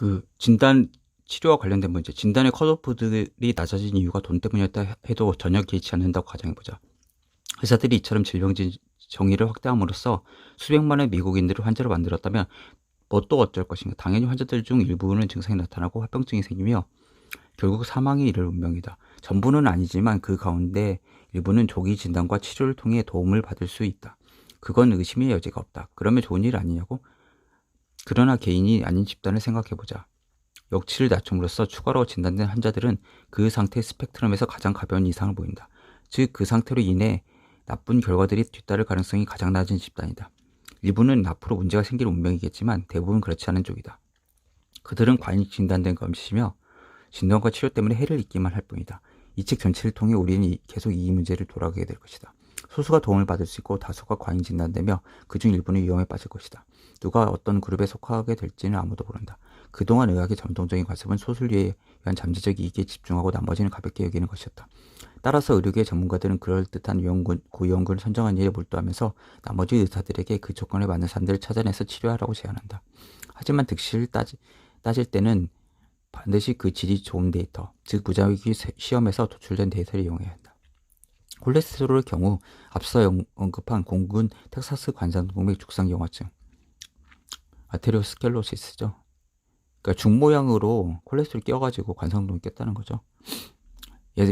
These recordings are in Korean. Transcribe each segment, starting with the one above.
그 진단 치료와 관련된 문제, 진단의 컷오프들이 낮아진 이유가 돈 때문이었다 해도 전혀 개의치 않는다고 가정해보자. 의사들이 이처럼 질병 정의를 확대함으로써 수백만의 미국인들을 환자로 만들었다면 뭐 또 어쩔 것인가. 당연히 환자들 중 일부는 증상이 나타나고 합병증이 생기며 결국 사망에 이를 운명이다. 전부는 아니지만 그 가운데 일부는 조기 진단과 치료를 통해 도움을 받을 수 있다. 그건 의심의 여지가 없다. 그러면 좋은 일 아니냐고? 그러나 개인이 아닌 집단을 생각해보자. 역치를 낮춤으로써 추가로 진단된 환자들은 그 상태의 스펙트럼에서 가장 가벼운 이상을 보인다. 즉, 그 상태로 인해 나쁜 결과들이 뒤따를 가능성이 가장 낮은 집단이다. 일부는 앞으로 문제가 생길 운명이겠지만 대부분 그렇지 않은 쪽이다. 그들은 과잉 진단된 것이며 진단과 치료 때문에 해를 입기만 할 뿐이다. 이 책 전체를 통해 우리는 계속 이 문제를 돌아가게 될 것이다. 소수가 도움을 받을 수 있고 다수가 과잉 진단되며 그중 일부는 위험에 빠질 것이다. 누가 어떤 그룹에 속하게 될지는 아무도 모른다. 그동안 의학의 전통적인 관습은 소수를 위한 잠재적 이익에 집중하고 나머지는 가볍게 여기는 것이었다. 따라서 의료계 전문가들은 그럴듯한 위험군, 고위험군을 선정한 일에 몰두하면서 나머지 의사들에게 그 조건에 맞는 사람들을 찾아내서 치료하라고 제안한다. 하지만 득실을 따지, 따질 때는 반드시 그 질이 좋은 데이터, 즉 무작위 시험에서 도출된 데이터를 이용해야 한다. 콜레스테롤의 경우 앞서 언급한 공군 텍사스 관상동맥 죽상 경화증, 아테리오스켈로시스죠. 그러니까 중 모양으로 콜레스테롤 끼어가지고 관상동이 꼈다는 거죠.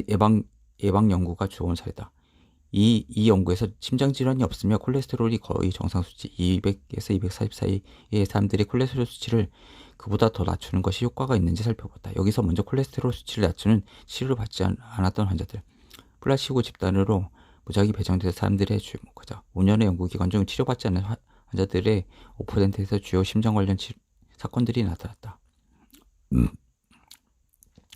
예방 예방 연구가 주어온 사례다. 이, 이 연구에서 심장 질환이 없으며 콜레스테롤이 거의 정상 수치 200에서 240 사이의 사람들의 콜레스테롤 수치를 그보다 더 낮추는 것이 효과가 있는지 살펴봤다. 여기서 먼저 콜레스테롤 수치를 낮추는 치료를 받지 않았던 환자들, 플라시고 집단으로 무작위 배정된 사람들의 주목하자. 5년의 연구 기간 중 치료받지 않는 환자들의 5%에서 주요 심장 관련 치, 사건들이 나타났다. 음.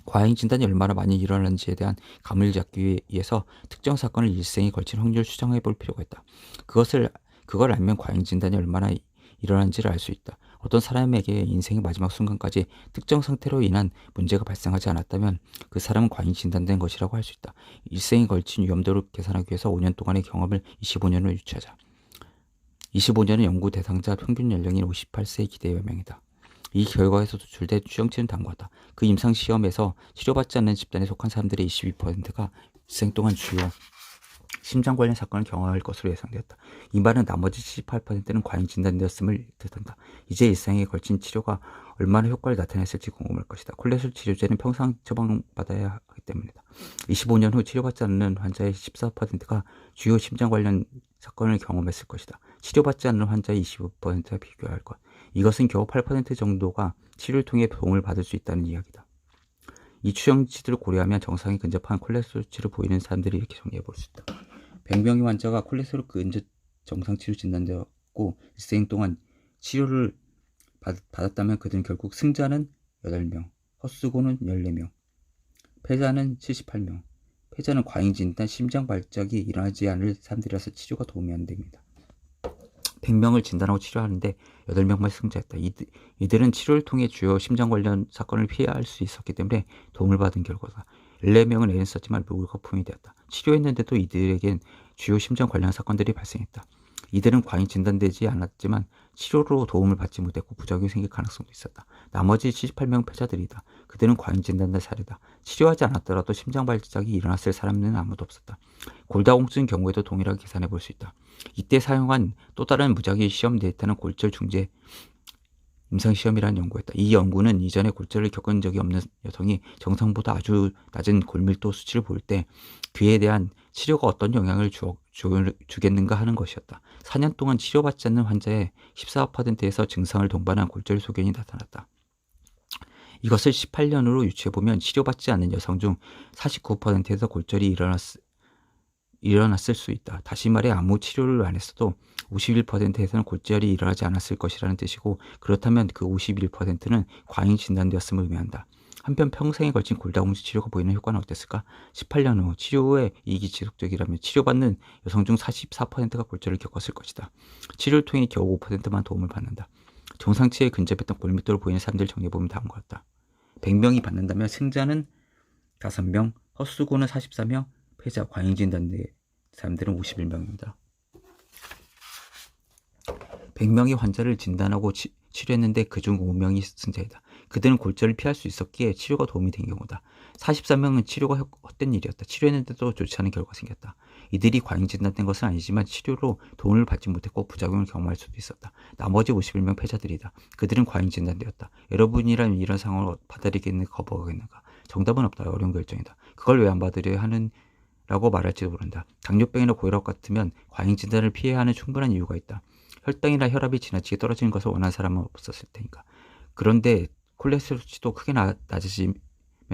과잉 진단이 얼마나 많이 일어나는지에 대한 감을 잡기 위해서 특정 사건을 일생에 걸친 확률을 추정해 볼 필요가 있다. 그것을 그걸 알면 과잉 진단이 얼마나 일어나는지를 알 수 있다. 어떤 사람에게 인생의 마지막 순간까지 특정 상태로 인한 문제가 발생하지 않았다면 그 사람은 과잉 진단된 것이라고 할 수 있다. 일생에 걸친 위험도를 계산하기 위해서 5년 동안의 경험을 25년으로 유치하자. 25년은 연구 대상자 평균 연령인 58세의 기대 여명이다. 이 결과에서 도출된 추정치는 다음과 그 임상 시험에서 치료받지 않는 집단에 속한 사람들의 22%가 일생 동안 주요 심장 관련 사건을 경험할 것으로 예상되었다. 이 말은 나머지 78%는 과잉 진단되었음을 뜻한다. 이제 일상에 걸친 치료가 얼마나 효과를 나타냈을지 궁금할 것이다. 콜레스테롤 치료제는 평생 처방받아야 하기 때문이다. 25년 후 치료받지 않는 환자의 14%가 주요 심장 관련 사건을 경험했을 것이다. 치료받지 않는 환자의 25%와 비교할 것. 이것은 겨우 8% 정도가 치료를 통해 도움을 받을 수 있다는 이야기다. 이 추정치들을 고려하면 정상에 근접한 콜레스테롤 수치를 보이는 사람들이 이렇게 정리해 볼 수 있다. 100명의 환자가 콜레스테롤 근접 정상 치료 진단되었고 일생 동안 치료를 받, 받았다면 그들은 결국 승자는 8명, 헛수고는 14명, 패자는 78명, 패자는 과잉 진단 심장 발작이 일어나지 않을 사람들이라서 치료가 도움이 안 됩니다. 100명을 진단하고 치료하는데 8명만 승자했다. 이들, 이들은 치료를 통해 주요 심장 관련 사건을 피할 수 있었기 때문에 도움을 받은 결과다. 14명은 애는 썼지만 무거품이 되었다. 치료했는데도 이들에겐 주요 심장 관련 사건들이 발생했다. 이들은 과잉 진단되지 않았지만 치료로 도움을 받지 못했고 부작용이 생길 가능성도 있었다. 나머지 78명 패자들이다. 그들은 과잉 진단된 사례다. 치료하지 않았더라도 심장 발작이 일어났을 사람은 아무도 없었다. 골다공증 경우에도 동일하게 계산해 볼 수 있다. 이때 사용한 또 다른 무작위 시험 데이터는 골절 중재 임상시험이라는 연구였다. 이 연구는 이전에 골절을 겪은 적이 없는 여성이 정상보다 아주 낮은 골밀도 수치를 보일 때 그에 대한 치료가 어떤 영향을 주, 주, 주겠는가 하는 것이었다. 4년 동안 치료받지 않는 환자의 14%에서 증상을 동반한 골절 소견이 나타났다. 이것을 18년으로 유추해보면 치료받지 않는 여성 중 49%에서 골절이 일어났, 일어났을 수 있다. 다시 말해 아무 치료를 안 했어도 51%에서는 골절이 일어나지 않았을 것이라는 뜻이고 그렇다면 그 51%는 과잉 진단되었음을 의미한다. 한편 평생에 걸친 골다공증 치료가 보이는 효과는 어땠을까? 18년 후 치료의 이익이 지속적이라면 치료받는 여성 중 44%가 골절을 겪었을 것이다. 치료를 통해 겨우 5%만 도움을 받는다. 정상치에 근접했던 골밀도를 보이는 사람들 정리해보면 다음과 같다. 100명이 받는다면 승자는 5명, 헛수고는 44명, 과잉 진단된 사람들은 51명입니다. 100명의 환자를 진단하고 치, 료했는데 그중 5명이 승자이다. 그들은 골절을 피할 수 있었기에 치료가 도움이 된 경우다. 43명은 치료가 헛- 헛된 일이었다. 치료했는데도 좋지 않은 결과가 생겼다. 이들이 과잉 진단된 것은 아니지만 치료로 도움을 받지 못했고 부작용을 경험할 수도 있었다. 나머지 51명 패자들이다. 그들은 과잉 진단되었다. 여러분이라면 이런 상황을 받아들이겠는가 거부하겠는가? 정답은 없다. 어려운 결정이다. 그걸 왜 안 받으려 하는 라고 말할지도 모른다. 당뇨병이나 고혈압 같으면 과잉 진단을 피해야 하는 충분한 이유가 있다. 혈당이나 혈압이 지나치게 떨어지는 것을 원하는 사람은 없었을 테니까. 그런데 콜레스테롤 수치도 크게 나, 낮아지면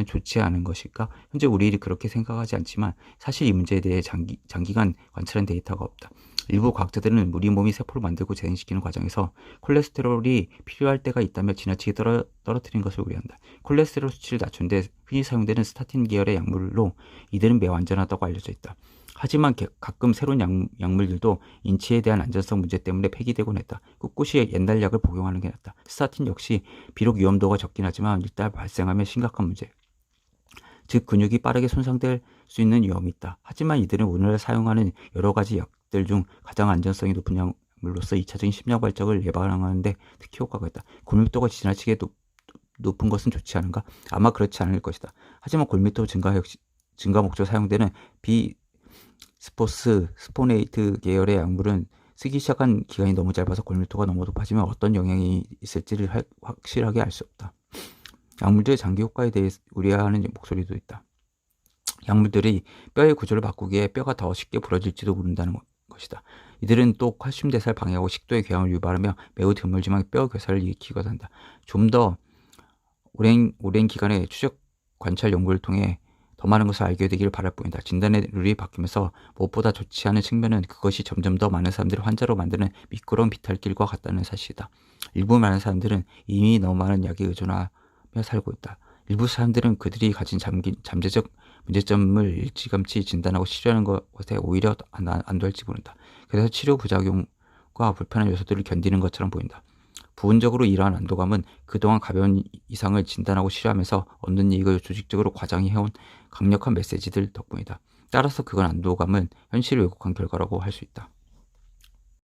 좋지 않은 것일까? 현재 우리들이 그렇게 생각하지 않지만 사실 이 문제에 대해 장기, 장기간 관찰한 데이터가 없다. 일부 과학자들은 우리 몸이 세포를 만들고 재생시키는 과정에서 콜레스테롤이 필요할 때가 있다며 지나치게 떨어, 떨어뜨린 것을 우려한다. 콜레스테롤 수치를 낮추는데 흔히 사용되는 스타틴 계열의 약물로 이들은 매우 안전하다고 알려져 있다. 하지만 개- 가끔 새로운 약, 약물들도 인체에 대한 안전성 문제 때문에 폐기되곤 했다. 꿋꿋이 옛날 약을 복용하는 게 낫다. 스타틴 역시 비록 위험도가 적긴 하지만 일단 발생하면 심각한 문제. 즉 근육이 빠르게 손상될 수 있는 위험이 있다. 하지만 이들은 오늘날 사용하는 여러 가지 약들 중 가장 안전성이 높은 약물로서 2차적인 심장 발작을 예방하는데 특히 효과가 있다. 골밀도가 지나치게 높, 높은 것은 좋지 않은가? 아마 그렇지 않을 것이다. 하지만 골밀도 증가 역시 증가 목적으로 사용되는 비 스포스 스포네이트 계열의 약물은 쓰기 시작한 기간이 너무 짧아서 골밀도가 너무 높아지면 어떤 영향이 있을지를 할- 확실하게 알 수 없다. 약물들의 장기 효과에 대해 우려하는 목소리도 있다. 약물들이 뼈의 구조를 바꾸기에 뼈가 더 쉽게 부러질지도 모른다는 것- 것이다. 이들은 또 칼슘 대사를 방해하고 식도의 궤양을 유발하며 매우 드물지만 뼈 괴사를 일으키기도 한다. 좀 더 오랜 오랜 기간의 추적 관찰 연구를 통해 더 많은 것을 알게 되기를 바랄 뿐이다. 진단의 룰이 바뀌면서 무엇보다 좋지 않은 측면은 그것이 점점 더 많은 사람들을 환자로 만드는 미끄러운 비탈길과 같다는 사실이다. 일부 많은 사람들은 이미 너무 많은 약에 의존하며 살고 있다. 일부 사람들은 그들이 가진 잠기, 잠재적 문제점을 일찌감치 진단하고 치료하는 것에 오히려 안, 안도할지 모른다. 그래서 치료 부작용과 불편한 요소들을 견디는 것처럼 보인다. 부분적으로 이러한 안도감은 그동안 가벼운 이상을 진단하고 치료하면서 얻는 이익을 조직적으로 과장히 해온 강력한 메시지들 덕분이다. 따라서 그건 안도감은 현실을 왜곡한 결과라고 할 수 있다.